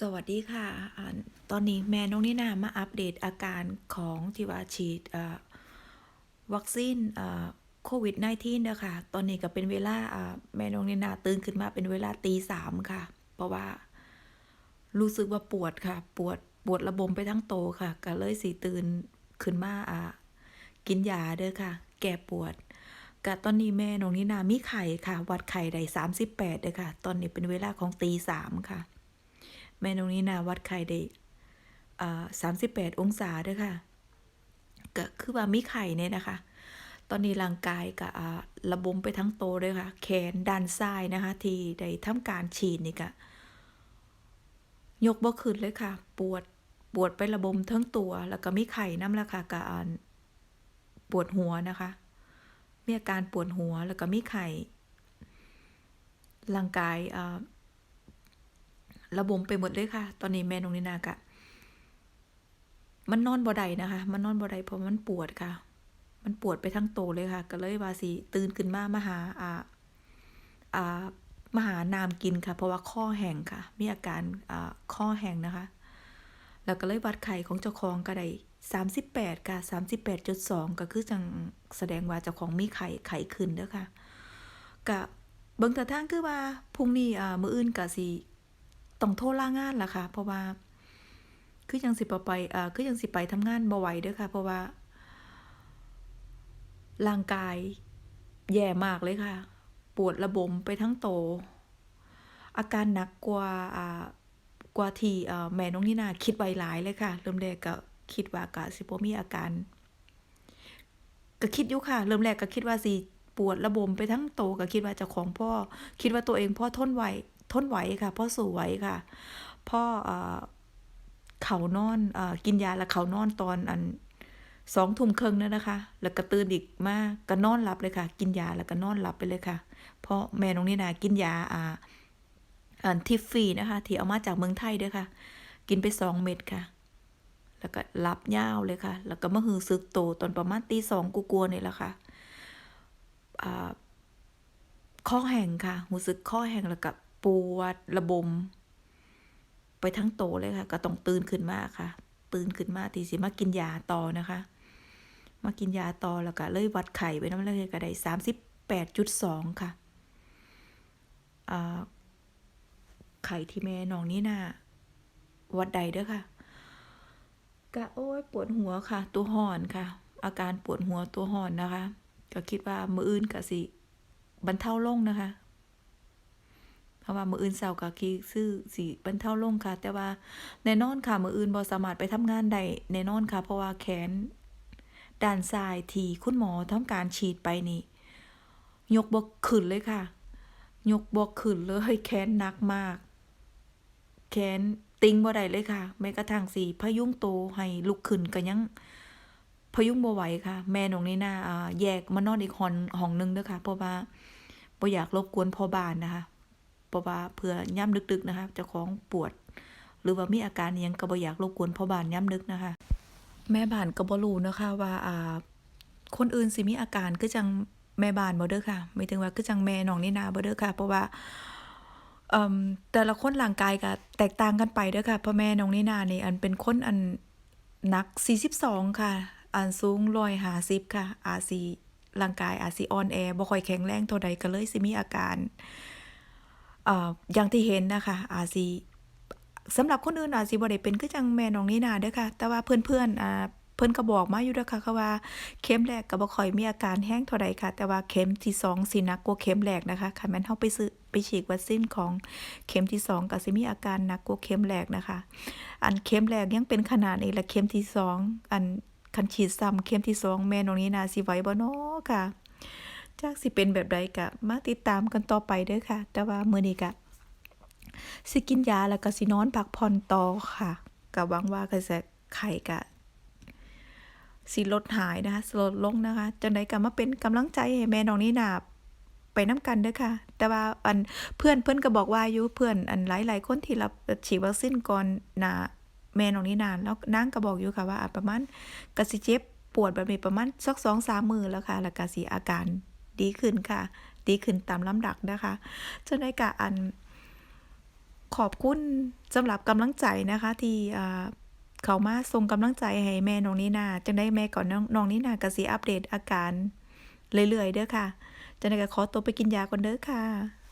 สวัสดีค่ะตอนนี้แม่น้องนี่นามาอัปเดตอาการของที่ว่าฉีดวัคซีนโควิด -19 เด้อค่ะตอนนี้ก็เป็นเวลาแม่น้องนี่นาตื่นขึ้นมาเป็นเวลาตีสามค่ะ เพราะว่ารู้สึกว่าปวดค่ะ ปวดปวดระบมไปทั้งโตค่ะ ก็เลยสิตื่นขึ้นมาอ่ากินยาเด้อค่ะ แก้ปวดกะตอนนี้แม่น้องนี่นามีไข่ค่ะ วัดไข่ได้สามสิบแปดเด้อค่ะ ตอนนี้เป็นเวลาของตีสามค่ะ แม่นงนี้นาวัดไข่ได้สามสิบแปดองศาเด้อค่ะก็คือว่ามีไข่เนี่ยนะคะ ตอนนี้ร่างกายก็อ่าระบมไปทั้งโตเลยค่ะ แขนด้านซ้ายนะคะ ที่ได้ทำการฉีดนี่ก็ยกบ่ขึ้นเลยค่ะ ปวดปวดไประบมทั้งตัว แล้วก็มีไข่น้ำละค่ะกอ่านปวดหัวนะคะ มีอาการปวดหัวแล้วก็มีไข่ร่างกายอ่า ระบมไปหมดเลยค่ะ ตอนนี้แม่นงนินากะ มันนอนบ่ได้นะคะ มันนอนบ่ได้เพราะมันปวดค่ะ มันปวดไปทั้งโตเลยค่ะ ก็เลยวาสิตื่นขึ้นมามาหาอ่าอ่ามาหาน้ำกินค่ะ เพราะว่าข้อแห้งค่ะ มีอาการอ่าข้อแห้งนะคะ แล้วก็เลยวัดไข่ของเจ้าของก็ได้สามสิบแปดค่ะสามสิบแปดจุดสองก็คือจังแสดงว่าเจ้าของมีไข่ไข่ขึ้นเด้อค่ะกะเบิ่งแต่ทางคือว่าพรุ่งนี้อ่ามื้ออื่นก็สิ ต้องโทรลางานล่ะค่ะ เพราะว่า คือยังสิบไปเอ่อคือยังสิไปทำงานบ่ไหวเด้อค่ะ เพราะว่าร่างกายแย่มากเลยค่ะ ปวดระบมไปทั้งโต อาการหนักกว่าอ่ากว่าที่อ่แม่น้องนี่นาคิดไว้หลายเลยค่ะ เริ่มแรกก็คิดว่าก็สิบ่มีอาการก็คิดอยู่ค่ะ เริ่มแรกก็คิดว่าสิปวดระบมไปทั้งโตก็คิดว่าจ้าของพ่อ คิดว่าตัวเองพ่อทนไหว ทนไหวค่ะ พ่อสู้ไหวค่ะพ่อเอ่อเขานอนเออกินยาแล้วเขานอนตอนอันสองทุ่มครึ่งนั่นนะคะ แล้วก็ตื่นอีกมากก็นอนหลับเลยค่ะ กินยาแล้วก็นอนหลับไปเลยค่ะ เพราะแม่น้องนี่นากินยาอ่าอันทิฟฟี่นะคะ ที่เอามาจากเมืองไทยเด้วยค่ะ กินไปสองเม็ดค่ะ แล้วก็หลับยาวเลยค่ะ แล้วก็มาหือซึกโตตอนประมาณตีสองกูกลัวๆนี่แหละค่ะอ่าข้อแห้งค่ะรู้สึกข้อแห้งแล้วก็ ปวดระบม ไปทั้งโตเลยค่ะ ก็ต้องตื่นขึ้นมาค่ะ ตื่นขึ้นมาทีสิมากินยาต่อนะคะ มากินยาต่อแล้วก็เลยวัดไข่ไปน้ำเลยก็ได้สามสิบแปดจุดสองค่ะอ่าไข่ที่แม่น้องนี่น่ะวัดใดเด้อค่ะก็โอ้ยปวดหัวค่ะ ตัวห่อนค่ะ อาการปวดหัวตัวห่อนนะคะ ก็คิดว่ามืออื่นก็สิบรรเทาลงนะคะ เพราะว่ามืออื่นเสาร์ก็คือซื้อสีบรรเทาลงค่ะ แต่ว่าแน่นอนค่ะมืออื่นบ่สามารถไปทำงานได้แน่นอนค่ะ เพราะว่าแขนด้านซ้ายที่คุณหมอทำการฉีดไปนี่ ยกบ่ขึ้นเลยค่ะ ยกบ่ขึ้นเลยแขนหนักมาก แขนติงบ่ได้เลยค่ะแม้กระทั่งสีพยุงโตให้ลุกขึ้นก็ยังพยุงบ่ไหวค่ะ แม่น้องนี่นาอ่าแยกมานอนอีกห้องห้องนึงเด้อค่ะเพราะว่าบ่อยากรบกวนพ่อบ้านนะคะ เพราะว่าเผื่อย่ำดึกๆนะคะเจ้าของปวด หรือว่ามีอาการยังก็บ่อยากรบกวนพ่อบ้านย่ำดึกนะคะ แม่บ้านก็บ่รู้นะคะว่าอ่าคนอื่นสิมีอาการคือจังแม่บ้านบ่เด้อค่ะหมายถึงว่าคือจังแม่น้องนี่นาบ่เด้อค่ะ เพราะว่าแต่ละคนร่างกายก็แตกต่างกันไปเด้อค่ะเพราะแม่น้องนี่นานี่อันเป็นคนอันหนัก 42 ค่ะ อันสูง150ค่ะ อาจสิร่างกายอาจสิอ่อนแอบ่ค่อยแข็งแรงเท่าใดก็เลยสิมีอาการ อย่างที่เห็นนะคะอาจสิสำหรับคนอื่นอาจสิบ่ได้เป็นคือจังแม่น้องนี่นาเด้อค่ะ แต่ว่าเพื่อนๆอ่าเพิ่นก็บอกมาอยู่เด้อค่ะค่ะว่าเข็มแรกก็บ่ค่อยมีอาการแห้งเท่าใดค่ะ แต่ว่าเข็มที่สองสินักกว่าเข็มแรกนะคะคันแม่นเฮาไปซื้อไปฉีดวัคซีนของเข็มที่สองก็สิมีอาการหนักกว่าเข็มแรกนะคะ อันเข็มแรกยังเป็นขนาดนี้และเข็มที่สองอันคันฉีดซ้ำเข็มที่สองแม่น้องนี้นาสิไหวบ่น้อค่ะ จากสิเป็นแบบใดก็มาติดตามกันต่อไปเด้อค่ะ แต่ว่ามื้อนี้ก็สิกินยาแล้วก็สินอนพักผ่อนต่อค่ะก็หวังว่าก็จะไข้ก็สิลดหายนะคะลดลงนะคะจังไดก็มาเป็นกำลังใจให้แม่น้องนี่นาไปน้ำกันเด้อค่ะ แต่ว่าอันเพื่อนเพื่อนก็บอกว่าอยู่เพื่อนอันหลายๆคนที่รับฉีดวัคซีนก่อนหนาแม่น้องนี่นานแล้วนางก็บอกอยู่ค่ะว่าประมาณก็สิเจ็บปวดแบบนี้ประมาณสักสองสามมือแล้วค่ะแล้วก็สิอาการ ดีขึ้นค่ะ ดีขึ้นตามลำดับนะคะจะได้กะอันขอบคุณสำหรับกำลังใจนะคะ ที่เขามาส่งกำลังใจให้แม่น้องนินาจังได้แม่ก่อนน้องน้องนินากะสีอัปเดตอาการเรื่อยๆเด้อค่ะจังได้ก็ขอตัวไปกินยาก่อนเด้อค่ะ